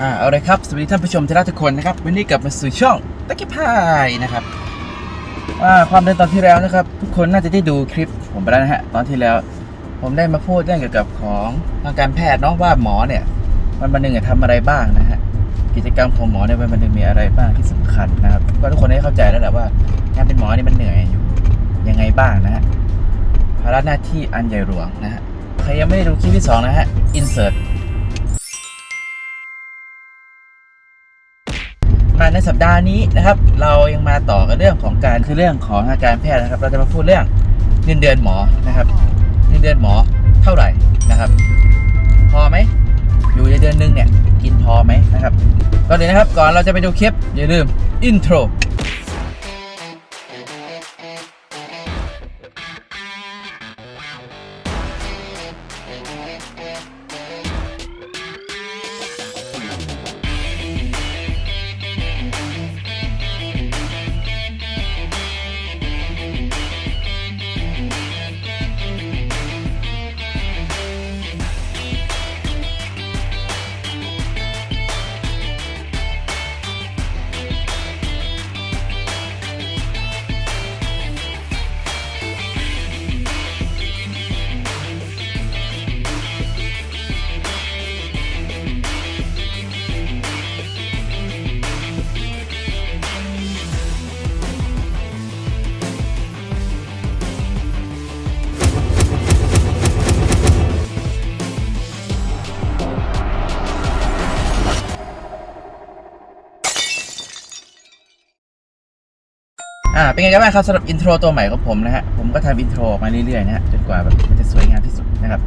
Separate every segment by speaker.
Speaker 1: อ่าเอาเลยครับ สวัสดีท่านผู้ชมที่รักทุกคนนะครับ วันนี้กลับมาสู่ช่องตะกี้พายนะครับว่าความเดินตอนที่แล้วนะครับ ทุกคนน่าจะได้ดูคลิปผมไปแล้วนะฮะตอนที่แล้ว ผมได้มาพูดเรื่องเกี่ยวกับของทางการแพทย์เนาะว่าหมอเนี่ยวันวันหนึ่งทำอะไรบ้างนะฮะกิจกรรมของหมอในวันวันหนึ่งมีอะไรบ้างที่สำคัญนะครับก็ทุกคนได้เข้าใจแล้วแหละว่างานเป็นหมอนี่มันเหนื่อยอยู่ยังไงบ้างนะฮะาระหน้าที่อันใหญ่หลวงนะฮะ ใครยังไม่ได้ดูคลิปที่สองนะฮะ insert มาในสัปดาห์นี้นะครับ เรายังมาต่อกันเรื่องของการคือเรื่องของทาการแพทย์นะครับ เราจะมาพูดเรื่องเงินเดือนหมอนะครับเงินเดือนหมอเท่าไหร่นะครับ พอไหมอยู่ในเดือนหนึงเนี่ยกินพอไหมนะครับก็เดี๋ยนะครับก่อนเราจะไปดูคลิปอย่าลืมอินโทร อ่าเป็นไงกันบ้างครับสำหรับอินโทรตัวใหม่ของผมนะฮะผมก็ทำอินโทรออกมาเรื่อยๆนะฮะจนกว่าแบบมันจะสวยงามที่สุดนะครับ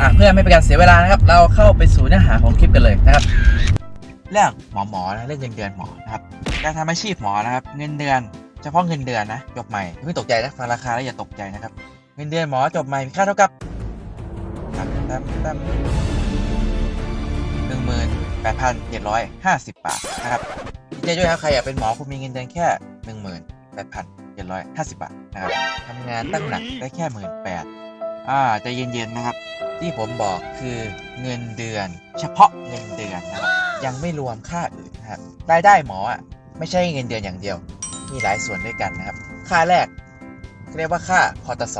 Speaker 1: อ่าเพื่อไม่เป็นการเสียเวลานะครับ เราเข้าไปสู่เนื้อหาของคลิปกันเลยนะครับเรื่องหมอหมอนะเรื่องเงินเดือนหมอนะครับการทำอาชีพหมอนะครับ เงินเดือนเฉพาะเงินเดือนนะจบใหม่อย่ตกใจนะฟังราคาแล้วอย่าตกใจนะครับ เงินเดือนหมอจบใหม่มีค่าเท่ากับตั้มตั้มหนึ่งหมื่นแปดพันเจ็ดร้อยห้าสิบบาทนะครับดีใจด้วยครับใครอยากเป็นหมอคุณมีเงินเดือนแค่หนึ่งหมื่น แปดพันเจ็ดร้อยห้าสิบบาทนะครับทำงานตั้งหนักได้แค่หมื่นแปดอ่าใจเย็นๆนะครับ ที่ผมบอกคือเงินเดือน เฉพาะเงินเดือนนะครับยังไม่รวมค่าอื่นนะครับรายได้หมออะไม่ใช่เงินเดือนอย่างเดียว มีหลายส่วนด้วยกันนะครับ ค่าแรกเรียกว่าค่าพตส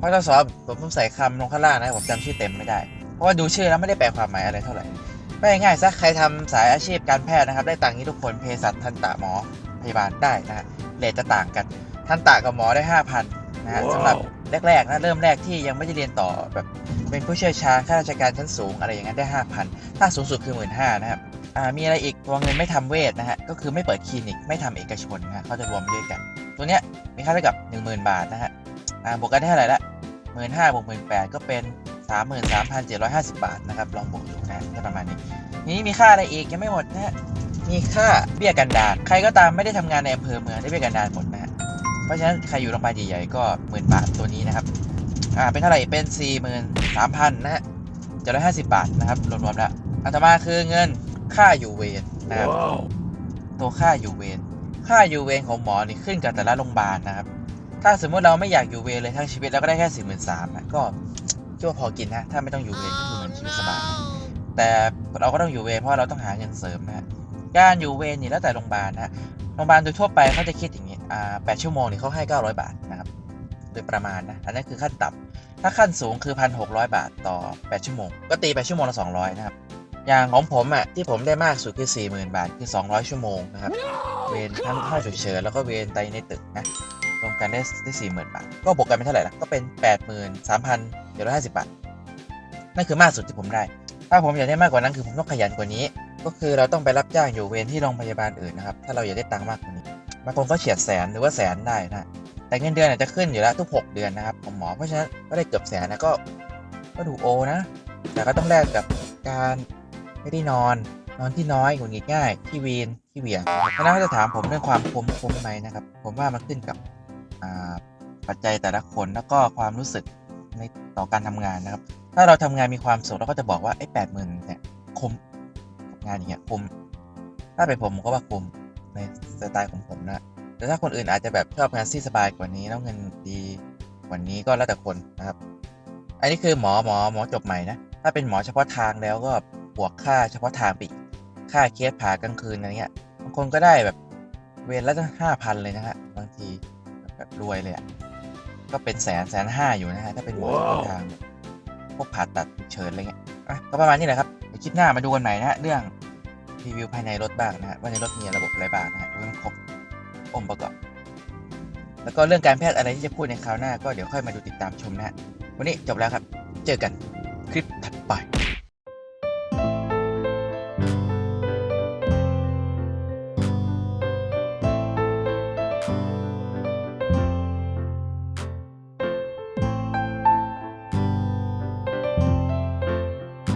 Speaker 1: พตสผมต้องใส่คำลงข้างล่างนะผมจำชื่อเต็มไม่ได้ เพราะว่าดูชื่อแล้วไม่ได้แปลความหมายอะไรเท่าไหร่ไม่ง่ายๆซะใครทำสายอาชีพการแพทย์นะครับ ได้ตังค์นี้ทุกคนเภสัชทันตะหมอพยาบาลได้นะฮะ เรทจะต่างกันทันตะกับหมอได้ 5,000นะฮะสำหรับแรกๆนะเริ่มแรกที่ยังไม่ได้เรียนต่อแบบเป็นผู้เชี่ยวชาญข้าราชการชั้นสูงอะไรอย่างนั้นได้ 5,000 ถ้าสูงสุดคือ 1 5ื่นนะครับอ่ามีอะไรอีกตัวเงินไม่ทำเวทนะฮะก็คือไม่เปิดคลินิกไม่ทำเอกชนนะฮะเขาจะรวมด้วยกัน ตัวเนี้ยมีค่าเท่ากับ 10,000 บาทนะฮะอ่าบวกกันได้เท่าไหร่ละหมื่นห้าบวกหมื่นแปดก็เป็นสามหมื่นสามพันเจ็ดร้อยห้าสิบบาทนะครับลองบวกดูนะก็ประมาณนี้ทีนี้มีค่าอะไรอีกยังไม่หมดนะฮะ มีค่าเบี้ยกันดารใครก็ตามไม่ได้ทำงานในอำเภอเมืองได้เบี้ยกันดารหมดนะฮะเพราะฉะนั้นใครอยู่โรงพยาบาลใหญ่ๆก็หมื่นบาทตัวนี้นะครับอ่าเป็นเท่าไหร่เป็นสี่หมื่นสามพันนะฮะเจ็ดร้อยห้าสิบบาทนะครับรวมๆแล้วอันต่อมาคือเงินค่าอยู่เวรนะครับตัวค่าอยู่เวรค่าอยู่เวรของหมอนี่ขึ้นกับแต่ละโรงพยาบาลนะครับ ถ้าสมมติเราไม่อยากอยู่เวรเลยทั้งชีวิตแล้วก็ได้แค่สี่หมื่นสามก็คิดว่าพอกินนะถ้าไม่ต้องอยู่เวรก็คือเหมือนชีวิตสบายแต่เราก็ต้องอยู่เวรเพราะเราต้องหาเงินเสริมนะฮะ การอยู่เวรนี่แล้วแต่โรงพยาบาลนะฮะโรงพยาบาลโดยทั่วไปเขาจะคิดอย่างนี้อ่าแปดชั่วโมงนี่เขาให้เก้าร้อยบาทนะครับโดยประมาณนะอันนั้นคือขั้นต่ำถ้าขั้นสูงคือพันหกร้อยบาทต่อแปดชั่วโมง ก็ตีไปชั่วโมงละสองร้อยนะครับ อย่างของผมอะที่ผมได้มากสุดคือ 40,000 บาทคือ 200 ชั่วโมงนะครับ เวรทั้งค่าฉุกเฉินแล้วก็เวรไตในตึกนะรวมกันได้ได้40,000บาท ก็บวกกันเป็นเท่าไหร่ล่ะ ก็เป็น83,750บาท นั่นคือมากสุดที่ผมได้ ถ้าผมอยากได้มากกว่านั้นคือผมต้องขยันกว่านี้ ก็คือเราต้องไปรับจ้างอยู่เวรที่โรงพยาบาลอื่นนะครับ ถ้าเราอยากได้ตังค์มากกว่านี้บางคนก็เฉียดแสนหรือว่าแสนได้นะ แต่เงินเดือนอาจจะขึ้นอยู่แล้วทุก 6 เดือนนะครับของหมอ เพราะฉะนั้นก็ได้เกือบแสนนะก็ก็ดูโอนะ แต่ก็ต้องแลกกับการไม่ได้นอน นอนที่น้อยหงุดหงิดง่ายที่วีนที่เหวี่ยงเพราะนั้นเขาจะถามผมเรื่องความคุ้มคุ้มไหมนะครับ ผมว่ามันขึ้นกับปัจจัยแต่ละคนแล้วก็ความรู้สึกในต่อการทำงานนะครับ ถ้าเราทำงานมีความสุขเราก็จะบอกว่าไอ้แปดหมื่นเนี่ยคุ้ม งานอย่างเงี้ยคุมถ้าเป็นผมผมก็ว่าคุมในสไตล์ของผมนะแต่ถ้าคนอื่นอาจจะแบบชอบงานที่สบายกว่านี้แล้วเงินดีกว่านี้ก็แล้วแต่คนนะครับ อันนี้คือหมอหมอหมอจบใหม่นะถ้าเป็นหมอเฉพาะทางแล้วก็บวกค่าเฉพาะทางไปอีกค่าเคสผ่ากลางคืนอะไรเงี้ยบางคนก็ได้แบบเวรละตั้งห้าพันเลยนะฮะบางทีแบบรวยเลยอะ่ะก็เป็นแสนแสนห้าอยู่นะฮะถ้าเป็นหมอเฉพาะทางพวกผ่าตัดฉุกเฉินอะไรเงี้ยอะก็ประมาณนี้แหละครับ คลิปหน้ามาดูกันใหม่นะฮะเรื่องรีวิวภายในรถบ้างนะฮะว่าในรถมีระบบอะไรบ้างนะฮะดูให้มันครบองค์ประกอบ แล้วก็เรื่องการแพทย์อะไรที่จะพูดในคราวหน้า ก็เดี๋ยวค่อยมาดูติดตามชมนะฮะวันนี้จบแล้วครับ เจอกันคลิปถัดไป